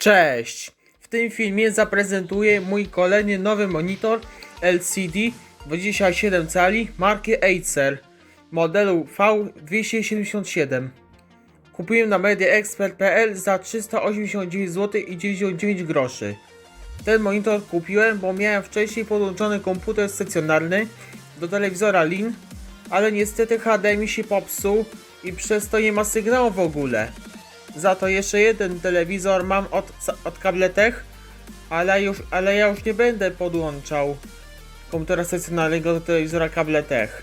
Cześć! W tym filmie zaprezentuję mój kolejny nowy monitor LCD 27 cali marki Acer modelu V277. Kupiłem na mediaexpert.pl za 389 zł i 99 groszy. Ten monitor kupiłem, bo miałem wcześniej podłączony komputer stacjonarny do telewizora LIN, ale niestety HDMI się popsuł i przez to nie ma sygnału w ogóle. Za to jeszcze jeden telewizor mam od, od Kabletech, ale, już, ale ja już nie będę podłączał komputera stacjonarnego do telewizora Kabletech.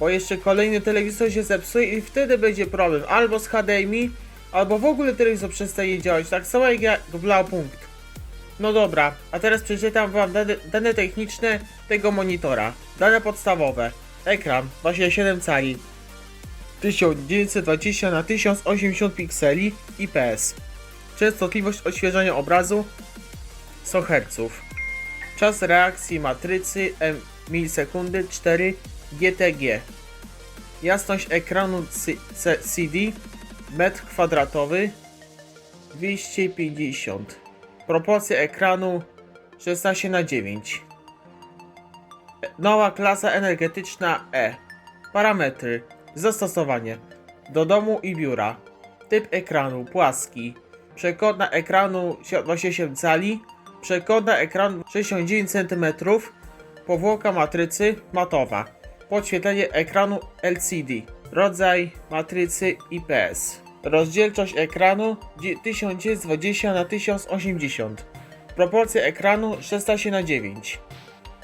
Bo jeszcze kolejny telewizor się zepsuje i wtedy będzie problem albo z HDMI, albo w ogóle telewizor przestaje działać, tak samo jak ja w Blaupunkt. No dobra, a teraz przeczytam wam dane, dane techniczne tego monitora. Dane podstawowe. Ekran 27 cali. 1920 na 1080 pikseli IPS. Częstotliwość odświeżania obrazu 100 Hz. Czas reakcji matrycy M milisekundy 4 GTG. Jasność ekranu C- C- CD metr kwadratowy 250. Proporcje ekranu 16 na 9. Nowa klasa energetyczna E. Parametry. Zastosowanie. Do domu i biura. Typ ekranu płaski. Przekątna ekranu 27 cali. Przekątna ekranu 69 cm. Powłoka matrycy matowa. Podświetlenie ekranu LCD. Rodzaj matrycy IPS. Rozdzielczość ekranu 1920 na 1080. Proporcje ekranu 16 na 9.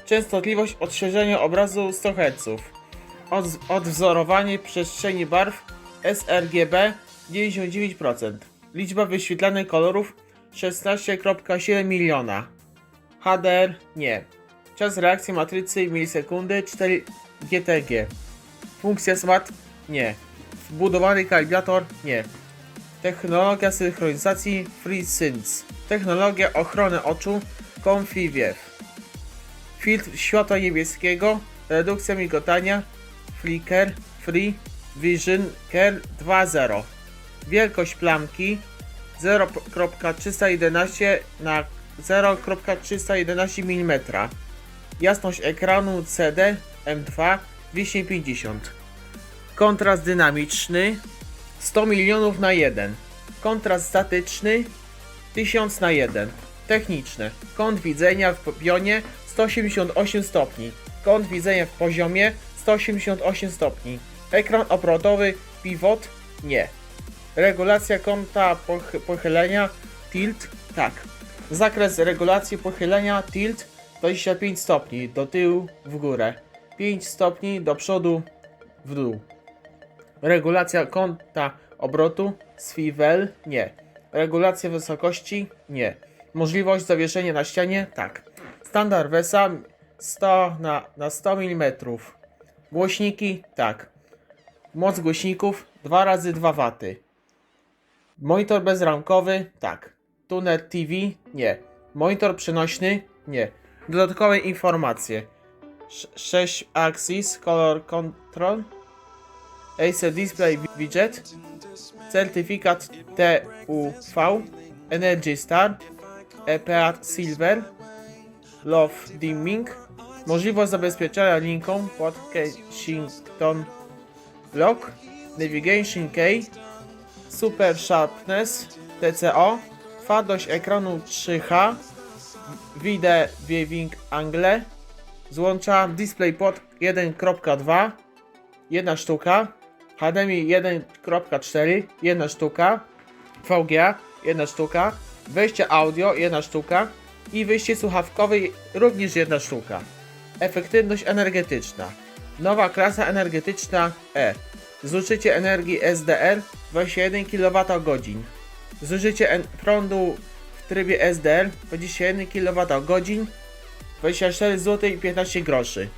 Częstotliwość odświeżenia obrazu 100 Hz. Odz- odwzorowanie przestrzeni barw sRGB 99%. Liczba wyświetlanych kolorów 16,7 miliona. HDR nie. Czas reakcji matrycy milisekundy 4 GTG. Funkcja SMART nie. Wbudowany kalibrator nie. Technologia synchronizacji FreeSync. Technologia ochrony oczu ComfyWave. Filtr światła niebieskiego, redukcja migotania, flicker, free, vision, care 2.0. Wielkość plamki 0.311 na 0.311 mm. Jasność ekranu CD M2 250. Kontrast dynamiczny 100 milionów na 1. Kontrast statyczny 1000 na 1. Techniczne. Kąt widzenia w pionie 188 stopni. Kąt widzenia w poziomie 188 stopni. Ekran obrotowy pivot nie. Regulacja kąta pochy- pochylenia tilt tak. Zakres regulacji pochylenia tilt 25 stopni do tyłu w górę. 5 stopni do przodu w dół. Regulacja kąta obrotu swivel nie. Regulacja wysokości nie. Możliwość zawieszenia na ścianie tak. Standard VESA 100 na, na 100 mm. Głośniki tak. Moc głośników 2 razy 2 W. Monitor bezramkowy tak. Tuner TV nie. Monitor przenośny nie. Dodatkowe informacje. 6 axis color control Acer Display Widget, certyfikat TUV, Energy Star, EPA Silver, Love Dimming, możliwość zabezpieczenia linką pod Kensington Lock, Navigation Key, Super Sharpness TCO, twardość ekranu 3H, Wide Viewing Angle, złącza DisplayPort 1.2, jedna sztuka, HDMI 1.4, jedna sztuka, VGA, jedna sztuka, wejście audio, jedna sztuka i wyjście słuchawkowe, również jedna sztuka. Efektywność energetyczna. Nowa klasa energetyczna E. Zużycie energii SDR 21 kWh. Zużycie prądu w trybie SDR 21 kWh 24 zł i 15 groszy.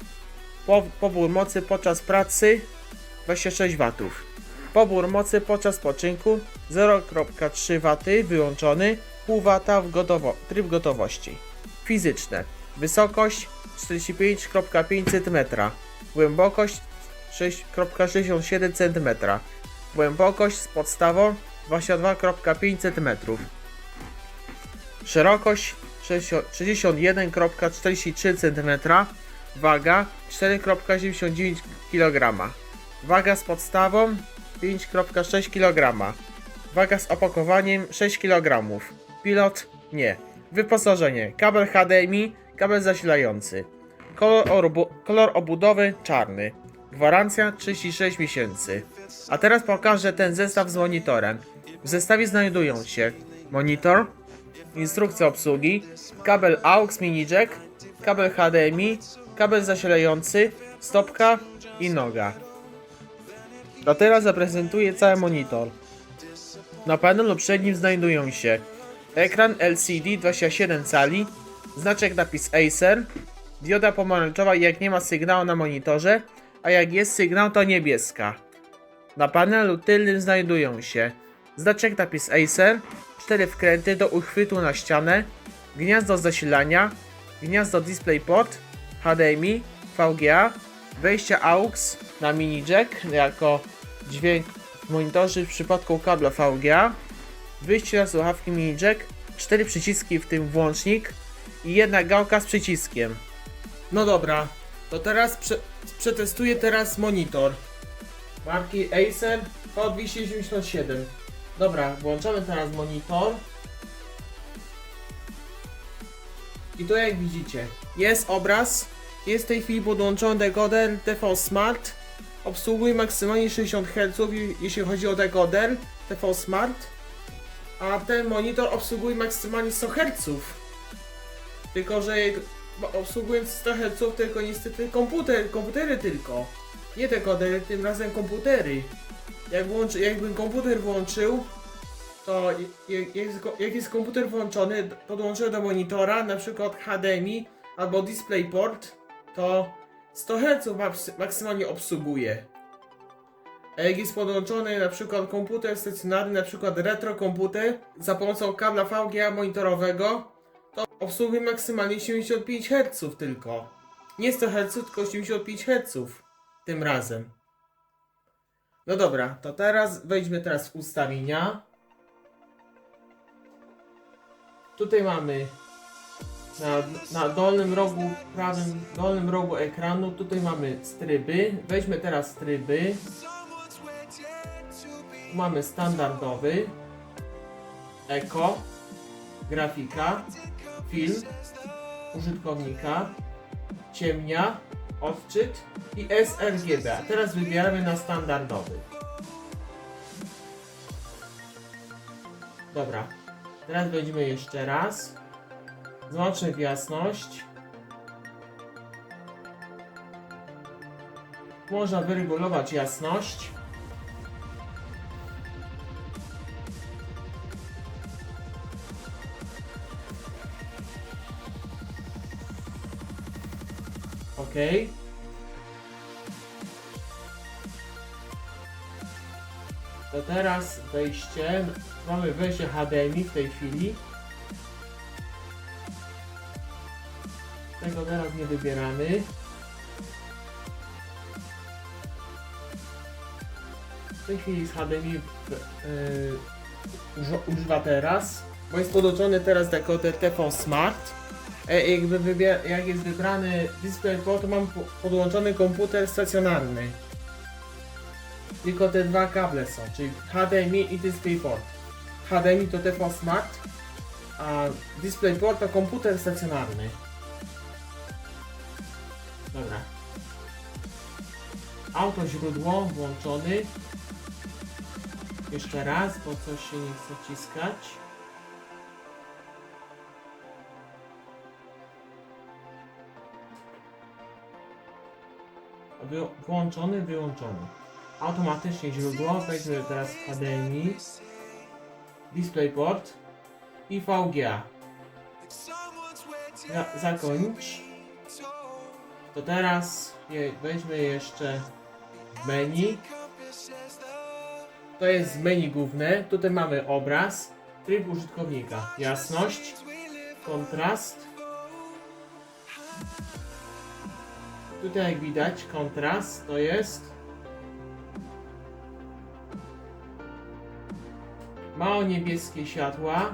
Po, pobór mocy podczas pracy 26 W. Pobór mocy podczas spoczynku 0,3 W wyłączony, pół w gotowo, tryb gotowości. Fizyczne. Wysokość 45,5 cm. Głębokość 6,67 cm. Głębokość z podstawą 22,5 cm. Szerokość 61,43 cm. Waga 4,79 kg. Waga z podstawą 5,6 kg. Waga z opakowaniem 6 kg. Pilot nie. Wyposażenie: kabel HDMI, kabel zasilający. Kolor, obu kolor obudowy czarny. Gwarancja 36 miesięcy. A teraz pokażę ten zestaw z monitorem. W zestawie znajdują się monitor, instrukcja obsługi, kabel AUX mini jack, kabel HDMI, kabel zasilający, stopka i noga. A teraz zaprezentuję cały monitor. Na panelu przednim znajdują się ekran LCD 27 cali, znaczek napis Acer, dioda pomarańczowa jak nie ma sygnału na monitorze, a jak jest sygnał to niebieska. Na panelu tylnym znajdują się znaczek napis Acer, cztery wkręty do uchwytu na ścianę, gniazdo zasilania, gniazdo DisplayPort, HDMI, VGA, wejście AUX na mini jack jako dźwięk w monitorze w przypadku kabla VGA, wyjście na słuchawki mini jack, cztery przyciski w tym włącznik i jedna gałka z przyciskiem. No dobra, to teraz prze przetestuję teraz monitor marki Acer V277. Dobra, włączamy teraz monitor. I to jak widzicie, jest obraz, jest w tej chwili podłączony dekoder TV Smart. Obsługuje maksymalnie 60 Hz, jeśli chodzi o dekoder TV Smart. A ten monitor obsługuje maksymalnie 100 Hz. Tylko, że obsługując 100 Hz, tylko niestety komputer, komputery tylko. Nie dekodery, tym razem komputery. Jak włączy, jakbym komputer włączył, to jak, jak, jest komputer włączony, podłączony do monitora, na przykład HDMI albo DisplayPort, to 100 Hz maks maksymalnie obsługuje. A jak jest podłączony na przykład komputer stacjonarny, na przykład retro komputer, za pomocą kabla VGA monitorowego, to obsługuje maksymalnie 75 Hz tylko. Nie 100 Hz, tylko 75 Hz tym razem. No dobra, to teraz wejdźmy teraz w ustawienia. Tutaj mamy na, na dolnym rogu, prawym dolnym rogu ekranu, tutaj mamy tryby. Weźmy teraz tryby. Tu mamy standardowy, eko, grafika, film, użytkownika, ciemnia, odczyt i sRGB. A teraz wybieramy na standardowy. Dobra. Teraz weźmiemy jeszcze raz. Złączmy w jasność. Można wyregulować jasność. OK. To teraz wejście. Mamy wejście HDMI w tej chwili. Tego teraz nie wybieramy. W tej chwili z HDMI yy, uży- używa teraz, bo jest podłączony teraz dekoder TV Smart. E, jakby wybier- jak jest wybrany DisplayPort, to mam po- podłączony komputer stacjonarny. Tylko te dwa kable są, czyli HDMI i DisplayPort. HDMI to TV Smart, a DisplayPort to komputer stacjonarny. Dobra. Auto źródło włączony. Jeszcze raz, bo coś się nie chce wciskać. Wy, włączony, wyłączony. Automatycznie źródło, weźmy teraz HDMI, DisplayPort i VGA. Za, zakończ. To teraz weźmy jeszcze menu. To jest menu główne. Tutaj mamy obraz, tryb użytkownika, jasność, kontrast. Tutaj jak widać kontrast to jest mało niebieskie światła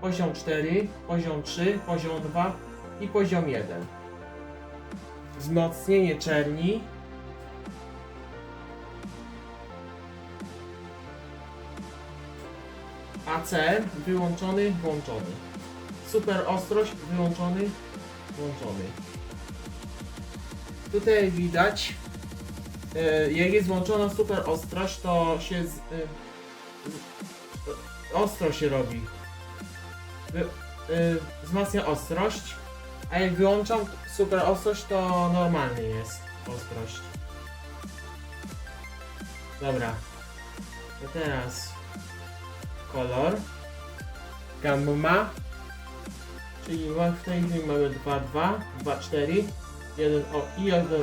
poziom 4, poziom 3, poziom 2 i poziom 1. Wzmocnienie czerni. AC wyłączony, włączony. Super ostrość wyłączony, włączony. Tutaj widać, e, jak jest włączona super ostrość, to się z, e, z, ostro się robi. Wy, e, wzmacnia ostrość, a jak wyłączam super ostrość, to normalnie jest ostrość. Dobra. To teraz kolor. Gamma. Czyli w tej chwili mamy 2,2, 2,4, 1 o, i 1,8.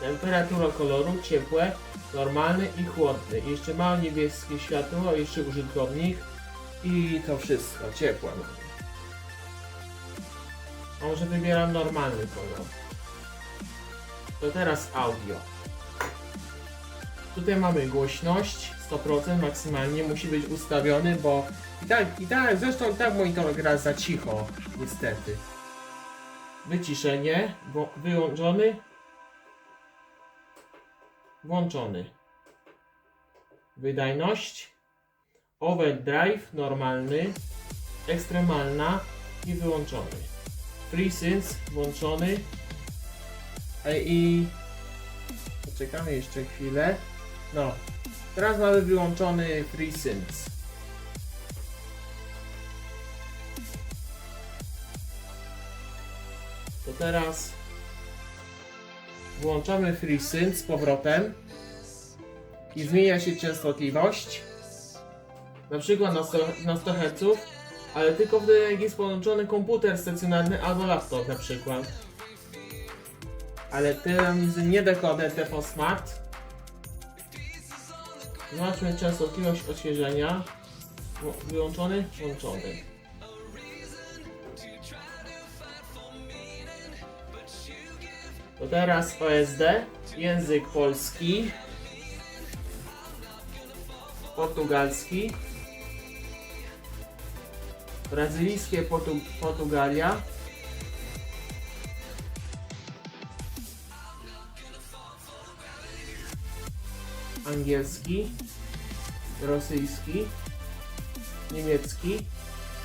Temperatura koloru ciepłe, normalny i chłodny. Jeszcze małe niebieskie światło, jeszcze użytkownik. I to wszystko, ciepłe. A może wybieram normalny kolor. To teraz audio. Tutaj mamy głośność 100% maksymalnie musi być ustawiony, bo i tak, i tak, zresztą tak monitor gra za cicho, niestety. Wyciszenie, wyłączony, włączony. Wydajność, overdrive normalny, ekstremalna i wyłączony. FreeSync włączony. I poczekamy jeszcze chwilę. No, teraz mamy wyłączony FreeSync. Teraz włączamy FreeSync z powrotem i zmienia się częstotliwość. Na przykład na 100, na 100 Hz, ale tylko wtedy jak jest połączony komputer stacjonarny albo laptop na przykład. Ale telewizor nie dekoder TV Smart. Zobaczmy częstotliwość odświeżenia. Wyłączony, włączony. To teraz OSD, język polski, portugalski, brazylijskie Portu Portugalia, angielski, rosyjski, niemiecki,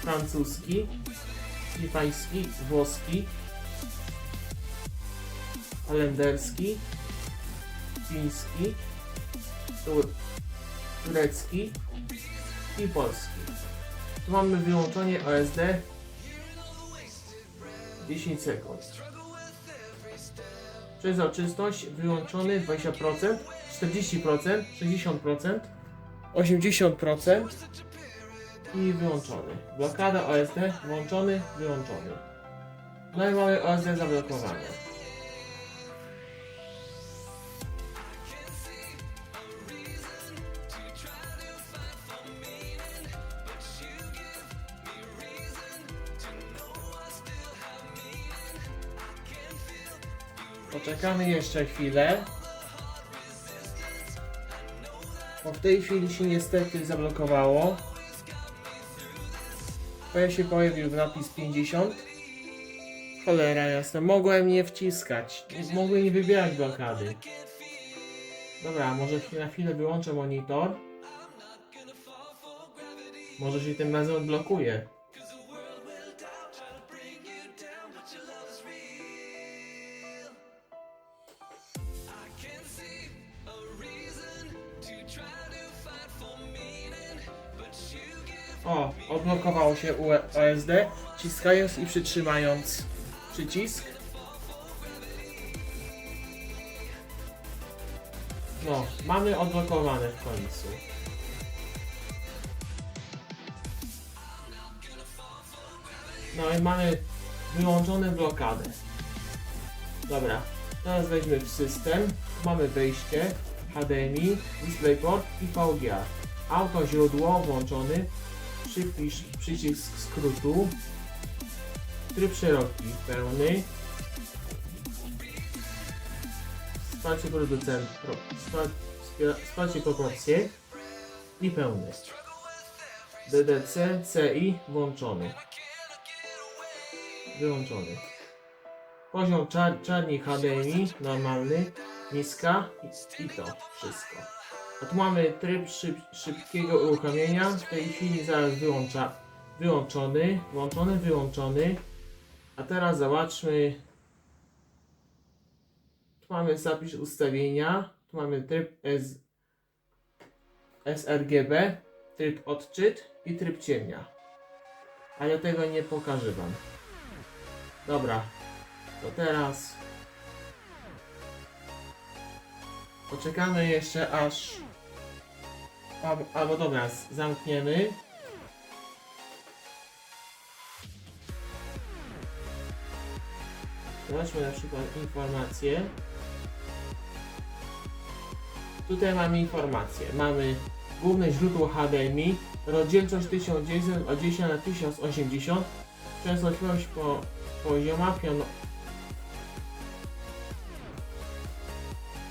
francuski, hiszpański, włoski, holenderski, tur turecki i polski. Tu mamy wyłączenie OSD 10 sekund. Przezroczystość wyłączony 20%, 40%, 60%, 80% i wyłączony. Blokada OSD włączony, wyłączony. No i mamy OSD zablokowane. Poczekamy jeszcze chwilę. Bo w tej chwili się niestety zablokowało. Bo się pojawił napis 50. Cholera jasna, mogłem nie wciskać. Mogłem nie wybierać blokady. Dobra, może na chwilę wyłączę monitor. Może się tym razem odblokuje. Odblokowało się UE OSD, ciskając i przytrzymając przycisk. No, mamy odblokowane w końcu. No i mamy wyłączone blokadę. Dobra, teraz weźmy w system. Mamy wejście, HDMI, DisplayPort i VGA. Auto źródło włączony. Przypisz przycisk skrótu. Tryb szeroki, pełny. Wsparcie producent, wsparcie proporcje i pełny. DDC, CI włączony. Wyłączony. Poziom czar czarni HDMI normalny, niska i, i to wszystko. A tu mamy tryb szyb szybkiego uruchomienia. W tej chwili zaraz wyłącza wyłączony, włączony, wyłączony. A teraz zobaczmy. Tu mamy zapisz ustawienia. Tu mamy tryb S sRGB, tryb odczyt i tryb ciemnia. Ale tego nie pokażę wam. Dobra, to teraz poczekamy jeszcze aż albo, albo dobra, zamkniemy. Zobaczmy na przykład informacje. Tutaj mamy informacje. Mamy główne źródło HDMI, rozdzielczość 1920 na 1080, częstotliwość po, pozioma pion,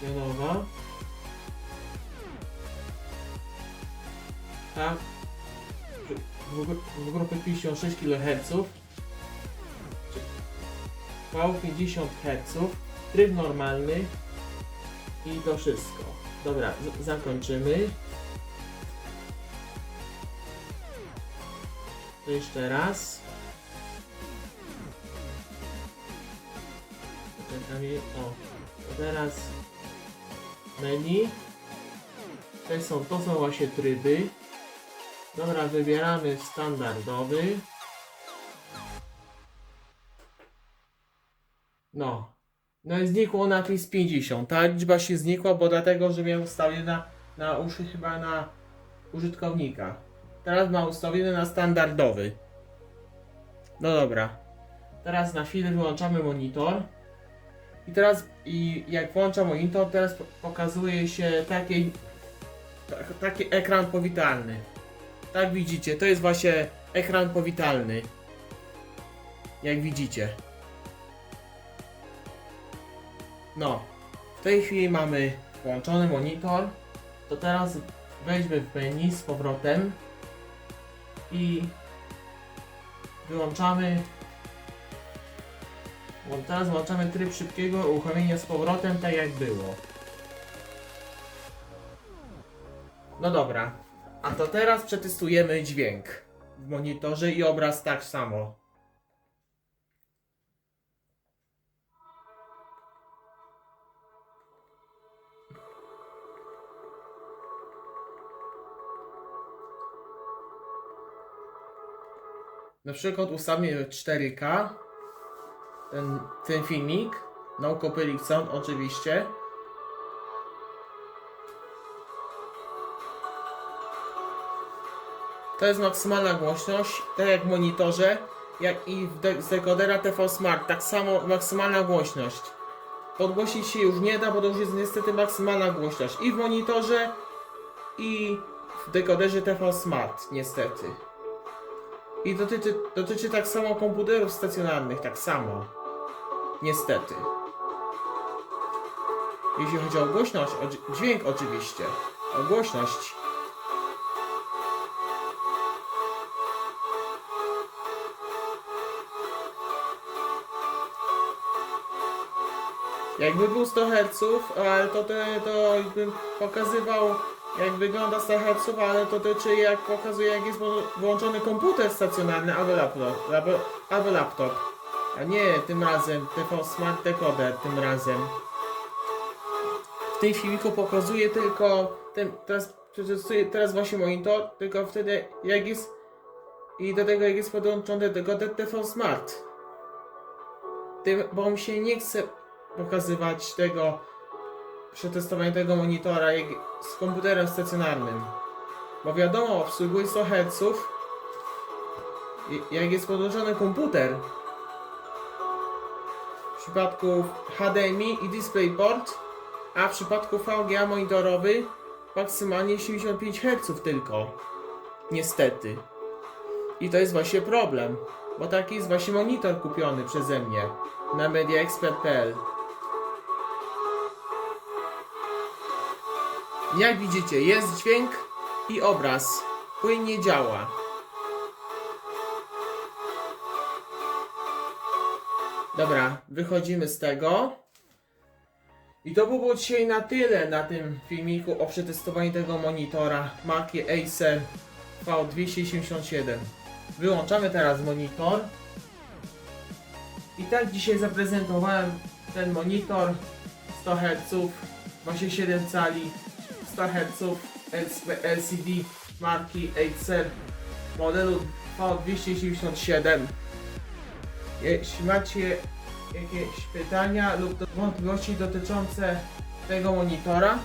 pionowa. Tak. W, grupie 56 kHz. V 50 Hz. Tryb normalny. I to wszystko. Dobra, zakończymy. Jeszcze raz. O, teraz menu. To są, to są właśnie tryby. Dobra, wybieramy standardowy. No. No i znikło napis 50. Ta liczba się znikła, bo dlatego, że miałem ustawione na, na uszy chyba na użytkownika. Teraz ma ustawiony na standardowy. No dobra. Teraz na chwilę wyłączamy monitor. I teraz, i jak włączam monitor, teraz po- pokazuje się taki, tak, taki ekran powitalny. Tak widzicie, to jest właśnie ekran powitalny. Jak widzicie. No, w tej chwili mamy włączony monitor. To teraz wejdźmy w menu z powrotem i wyłączamy. Bo teraz włączamy tryb szybkiego uruchomienia z powrotem, tak jak było. No dobra, a to teraz przetestujemy dźwięk w monitorze i obraz tak samo. Na przykład ustawmy 4K ten, ten filmik. No sound oczywiście. To jest maksymalna głośność, tak jak w monitorze, jak i z dekodera TV Smart, tak samo maksymalna głośność. Podgłosić się już nie da, bo to już jest niestety maksymalna głośność i w monitorze, i w dekoderze TV Smart, niestety. I dotyczy, dotyczy tak samo komputerów stacjonarnych, tak samo. Niestety. Jeśli chodzi o głośność, o dź- dźwięk oczywiście, o głośność. Jakby był 100 Hz, ale to, te, to bym pokazywał jak wygląda 100 Hz, ale to dotyczy jak pokazuje jak jest włączony komputer stacjonarny albo laptop, albo, laptop. A nie tym razem TV Smart Decoder tym razem. W tym filmiku pokazuje tylko ten, teraz teraz właśnie monitor, tylko wtedy jak jest i do tego jak jest podłączony decoder TV Smart. Tym, bo mi się nie chce pokazywać tego przetestowania tego monitora z komputerem stacjonarnym. Bo wiadomo, obsługuje 100 Hz. Jak jest podłączony komputer, w przypadku HDMI i DisplayPort, a w przypadku VGA monitorowy maksymalnie 75 Hz tylko. Niestety. I to jest właśnie problem, bo taki jest właśnie monitor kupiony przeze mnie na mediaexpert.pl. Jak widzicie, jest dźwięk i obraz. Płynnie działa. Dobra, wychodzimy z tego. I to było dzisiaj na tyle na tym filmiku o przetestowaniu tego monitora marki Acer V277. Wyłączamy teraz monitor. I tak dzisiaj zaprezentowałem ten monitor 100 Hz, 27 cali, 100 Hz LCD marki Acer modelu V277. Jeśli macie jakieś pytania lub wątpliwości dotyczące tego monitora,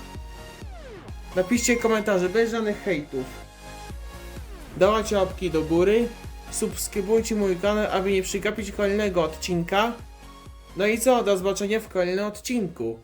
napiszcie komentarze bez żadnych hejtów. Dawajcie łapki do góry, subskrybujcie mój kanał, aby nie przegapić kolejnego odcinka. No i co, do zobaczenia w kolejnym odcinku.